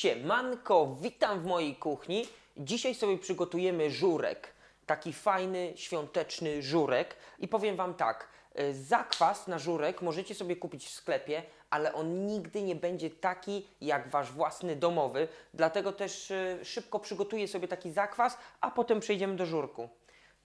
Siemanko, witam w mojej kuchni. Dzisiaj sobie przygotujemy żurek. Taki fajny, świąteczny żurek. I powiem Wam tak, e, zakwas na żurek możecie sobie kupić w sklepie, ale on nigdy nie będzie taki jak Wasz własny domowy. Dlatego też e, szybko przygotuję sobie taki zakwas, a potem przejdziemy do żurku.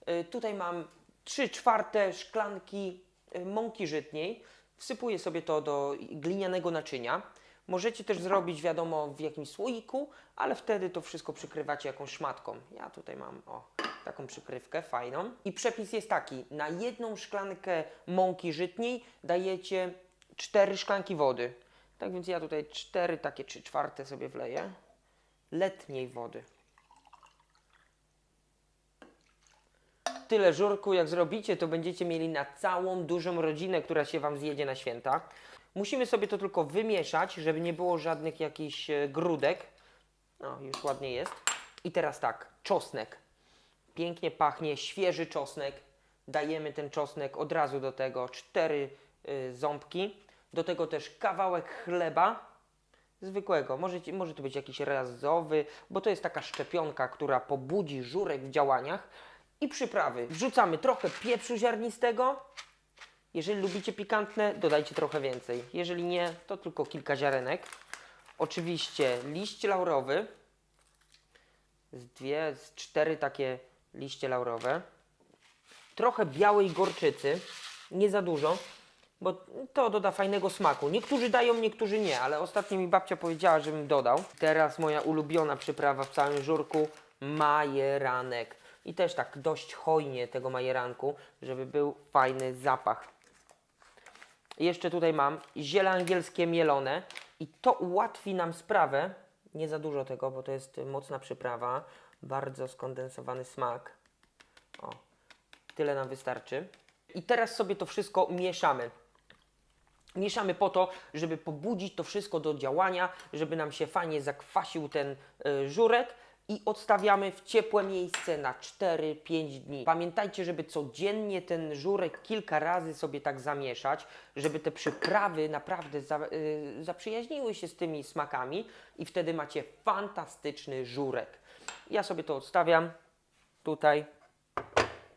E, Tutaj mam 3 czwarte szklanki mąki żytniej. Wsypuję sobie to do glinianego naczynia. Możecie też zrobić, wiadomo, w jakimś słoiku, ale wtedy to wszystko przykrywacie jakąś szmatką. Ja tutaj mam o, taką przykrywkę fajną. I przepis jest taki: na jedną szklankę mąki żytniej dajecie 4 szklanki wody. Tak więc ja tutaj 4, takie 3 czwarte sobie wleję. Letniej wody. tyle żurku, jak zrobicie, to będziecie mieli na całą dużą rodzinę, która się Wam zjedzie na święta. Musimy sobie to tylko wymieszać, żeby nie było żadnych jakichś e, grudek. No, już ładnie jest. I teraz tak, czosnek. Pięknie pachnie, świeży czosnek. Dajemy ten czosnek od razu do tego, cztery y, ząbki. Do tego też kawałek chleba zwykłego. Może, może to być jakiś razowy, bo to jest taka szczepionka, która pobudzi żurek w działaniach. I przyprawy. Wrzucamy trochę pieprzu ziarnistego. Jeżeli lubicie pikantne, dodajcie trochę więcej. Jeżeli nie, to tylko kilka ziarenek. Oczywiście liść laurowy. Z dwie, z cztery takie liście laurowe. Trochę białej gorczycy. Nie za dużo, bo to doda fajnego smaku. Niektórzy dają, niektórzy nie, ale ostatnio mi babcia powiedziała, żebym dodał. Teraz moja ulubiona przyprawa w całym żurku majeranek. I też tak dość hojnie tego majeranku, żeby był fajny zapach. Jeszcze tutaj mam ziele angielskie mielone i to ułatwi nam sprawę. Nie za dużo tego, bo to jest mocna przyprawa. Bardzo skondensowany smak. O, tyle nam wystarczy. I teraz sobie to wszystko mieszamy. Mieszamy po to, żeby pobudzić to wszystko do działania, żeby nam się fajnie zakwasił ten y, żurek i odstawiamy w ciepłe miejsce na 4-5 dni. Pamiętajcie, żeby codziennie ten żurek kilka razy sobie tak zamieszać, żeby te przyprawy naprawdę za, y, zaprzyjaźniły się z tymi smakami i wtedy macie fantastyczny żurek. Ja sobie to odstawiam tutaj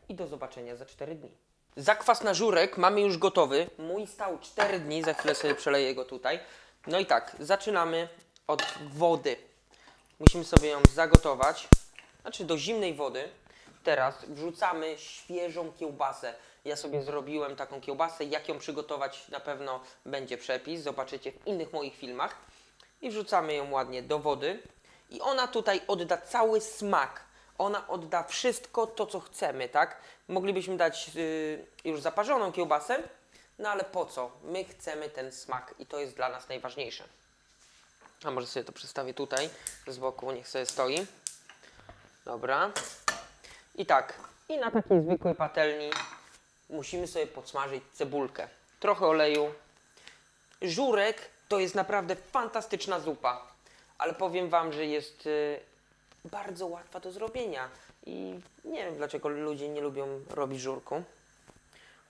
i do zobaczenia za 4 dni. Zakwas na żurek mamy już gotowy. Mój stał 4 dni, za chwilę sobie przeleję go tutaj. No i tak, zaczynamy od wody. Musimy sobie ją zagotować, znaczy do zimnej wody. Teraz wrzucamy świeżą kiełbasę. Ja sobie zrobiłem taką kiełbasę. Jak ją przygotować, na pewno będzie przepis. Zobaczycie w innych moich filmach. I wrzucamy ją ładnie do wody. I ona tutaj odda cały smak. Ona odda wszystko to, co chcemy, tak? Moglibyśmy dać yy, już zaparzoną kiełbasę, no ale po co? My chcemy ten smak i to jest dla nas najważniejsze. A może sobie to przedstawię tutaj z boku, niech sobie stoi. Dobra. I tak, i na takiej zwykłej patelni musimy sobie podsmażyć cebulkę. Trochę oleju. Żurek to jest naprawdę fantastyczna zupa, ale powiem Wam, że jest y, bardzo łatwa do zrobienia i nie wiem dlaczego ludzie nie lubią robić żurku.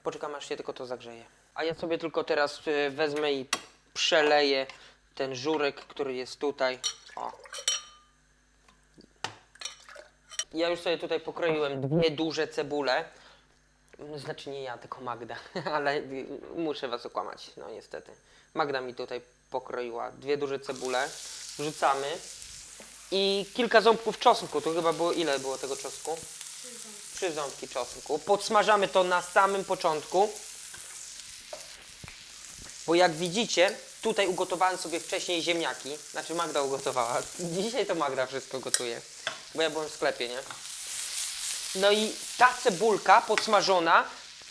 Poczekam aż się tylko to zagrzeje. A ja sobie tylko teraz y, wezmę i przeleję ten żurek, który jest tutaj. O. Ja już sobie tutaj pokroiłem dwie duże cebule. Znaczy nie ja, tylko Magda, ale muszę was okłamać, no niestety. Magda mi tutaj pokroiła dwie duże cebule. Wrzucamy i kilka ząbków czosnku. To chyba było ile było tego czosnku? Trzy ząbki czosnku. Podsmażamy to na samym początku. Bo jak widzicie, tutaj ugotowałem sobie wcześniej ziemniaki. Znaczy Magda ugotowała. Dzisiaj to Magda wszystko gotuje. Bo ja byłem w sklepie, nie? No i ta cebulka podsmażona,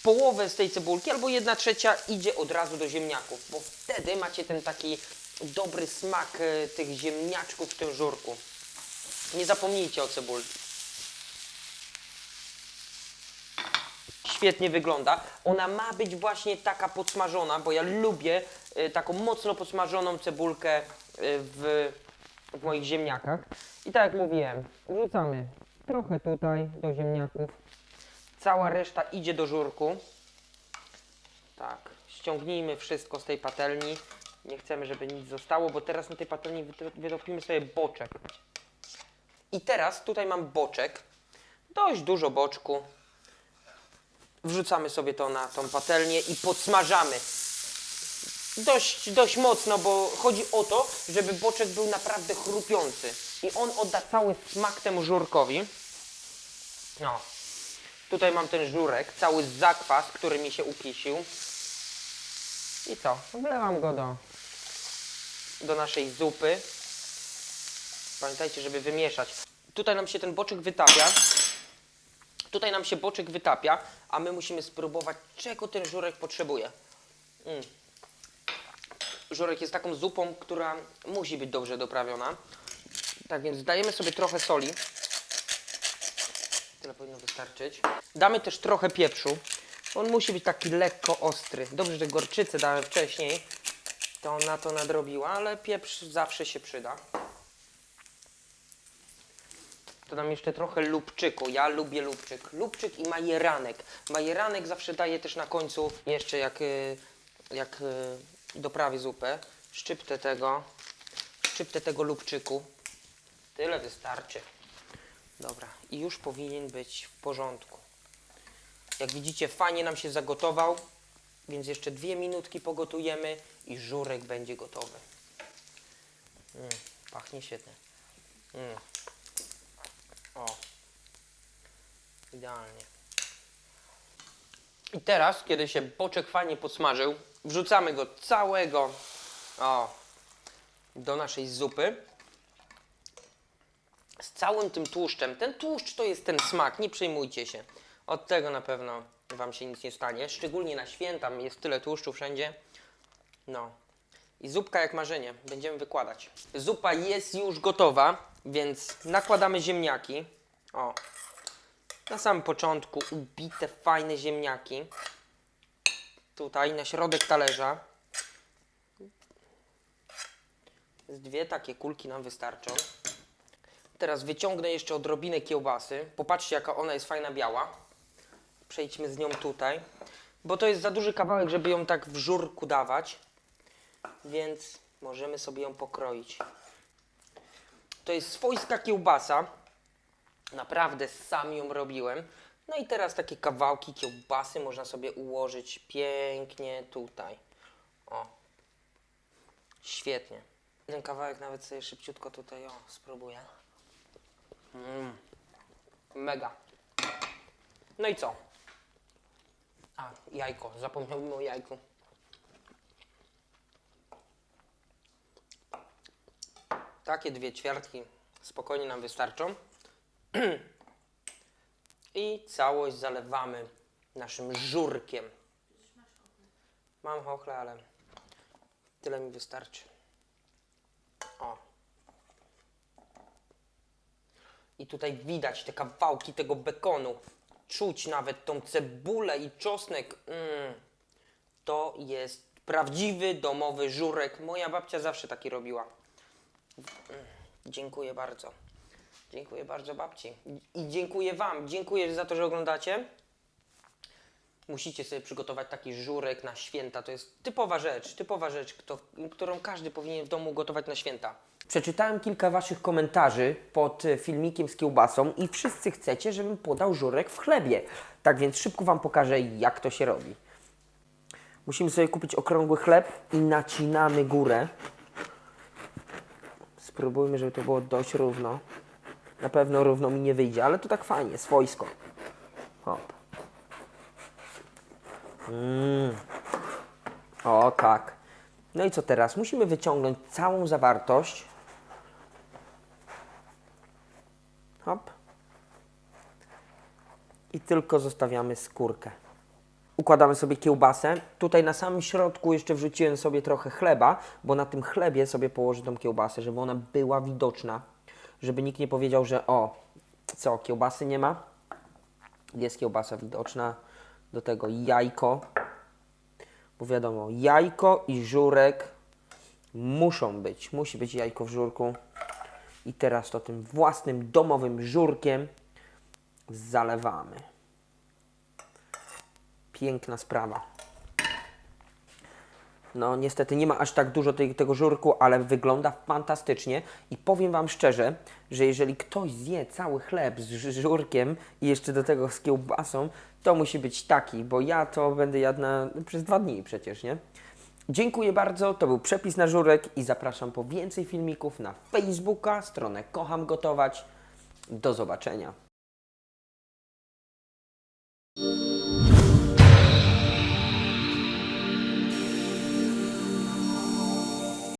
połowę z tej cebulki albo jedna trzecia idzie od razu do ziemniaków. Bo wtedy macie ten taki dobry smak e, tych ziemniaczków w tym żurku. Nie zapomnijcie o cebuli. świetnie wygląda. Ona ma być właśnie taka podsmażona, bo ja lubię taką mocno podsmażoną cebulkę y, w, w moich ziemniakach. I tak jak mówiłem, wrzucamy trochę tutaj do ziemniaków. Cała reszta idzie do żurku. Tak, ściągnijmy wszystko z tej patelni Nie chcemy, żeby nic zostało, bo teraz na tej patelni wyto- wytopimy sobie boczek. I teraz tutaj mam boczek. Dość dużo boczku. Wrzucamy sobie to na tą patelnię i podsmażamy. Dość, dość mocno, bo chodzi o to, żeby boczek był naprawdę chrupiący. I on odda cały smak temu żurkowi. No. Tutaj mam ten żurek, cały zakwas, który mi się ukisił. I co? Wlewam go do, do naszej zupy. Pamiętajcie, żeby wymieszać. Tutaj nam się ten boczek wytapia. Tutaj nam się boczek wytapia, a my musimy spróbować, czego ten żurek potrzebuje. Mm. Żurek jest taką zupą, która musi być dobrze doprawiona. Tak więc dajemy sobie trochę soli. Tyle powinno wystarczyć. Damy też trochę pieprzu. On musi być taki lekko ostry. Dobrze, że gorczycę dałem wcześniej. To ona to nadrobiła, ale pieprz zawsze się przyda. Dodam jeszcze trochę lubczyku. Ja lubię lubczyk. Lubczyk i majeranek. Majeranek zawsze daje też na końcu, jeszcze jak, y, jak y, doprawię zupę. Szczyptę tego. Szczyptę tego lubczyku. Tyle wystarczy. Dobra, i już powinien być w porządku. Jak widzicie, fajnie nam się zagotował, więc jeszcze dwie minutki pogotujemy i żurek będzie gotowy. Mm, pachnie świetnie. Mm. O. Idealnie. I teraz, kiedy się boczek fajnie podsmażył, wrzucamy go całego o, do naszej zupy z całym tym tłuszczem. Ten tłuszcz to jest ten smak, nie przejmujcie się. Od tego na pewno Wam się nic nie stanie. Szczególnie na święta jest tyle tłuszczu wszędzie. No. I zupka jak marzenie. Będziemy wykładać. Zupa jest już gotowa, więc nakładamy ziemniaki. O. Na samym początku ubite fajne ziemniaki. Tutaj na środek talerza. Z dwie takie kulki nam wystarczą. Teraz wyciągnę jeszcze odrobinę kiełbasy. Popatrzcie, jaka ona jest fajna biała. Przejdźmy z nią tutaj. Bo to jest za duży kawałek, żeby ją tak w żurku dawać. Więc możemy sobie ją pokroić. To jest swojska kiełbasa. Naprawdę sam ją robiłem. No i teraz takie kawałki kiełbasy można sobie ułożyć pięknie tutaj. O. Świetnie. Ten kawałek nawet sobie szybciutko tutaj o, spróbuję. Mm. Mega. No i co? A, jajko. Zapomniałbym o jajku. Takie dwie ćwiartki spokojnie nam wystarczą. I całość zalewamy naszym żurkiem. Mam chochle, ale tyle mi wystarczy. O. I tutaj widać te kawałki tego bekonu. Czuć nawet tą cebulę i czosnek. Mm. To jest prawdziwy domowy żurek. Moja babcia zawsze taki robiła. Mm. Dziękuję bardzo. Dziękuję bardzo babci. I dziękuję Wam. Dziękuję za to, że oglądacie. Musicie sobie przygotować taki żurek na święta. To jest typowa rzecz, typowa rzecz, którą każdy powinien w domu gotować na święta. Przeczytałem kilka Waszych komentarzy pod e, filmikiem z kiełbasą i wszyscy chcecie, żebym podał żurek w chlebie. Tak więc szybko Wam pokażę, jak to się robi. Musimy sobie kupić okrągły chleb i nacinamy górę. Spróbujmy, żeby to było dość równo. Na pewno równo mi nie wyjdzie, ale to tak fajnie, swojsko. Hop. Mm. O, tak. No i co teraz? Musimy wyciągnąć całą zawartość. Hop. I tylko zostawiamy skórkę. Układamy sobie kiełbasę. Tutaj na samym środku jeszcze wrzuciłem sobie trochę chleba, bo na tym chlebie sobie położę tą kiełbasę, żeby ona była widoczna. Żeby nikt nie powiedział, że o, co, kiełbasy nie ma? Jest kiełbasa widoczna. Do tego jajko. Bo wiadomo, jajko i żurek muszą być. Musi być jajko w żurku. I teraz to tym własnym domowym żurkiem zalewamy. Piękna sprawa. No niestety nie ma aż tak dużo tej, tego żurku, ale wygląda fantastycznie i powiem Wam szczerze, że jeżeli ktoś zje cały chleb z żurkiem i jeszcze do tego z kiełbasą, to musi być taki, bo ja to będę jadł na, przez dwa dni przecież, nie? Dziękuję bardzo, to był przepis na żurek i zapraszam po więcej filmików na Facebooka, stronę Kocham Gotować. Do zobaczenia.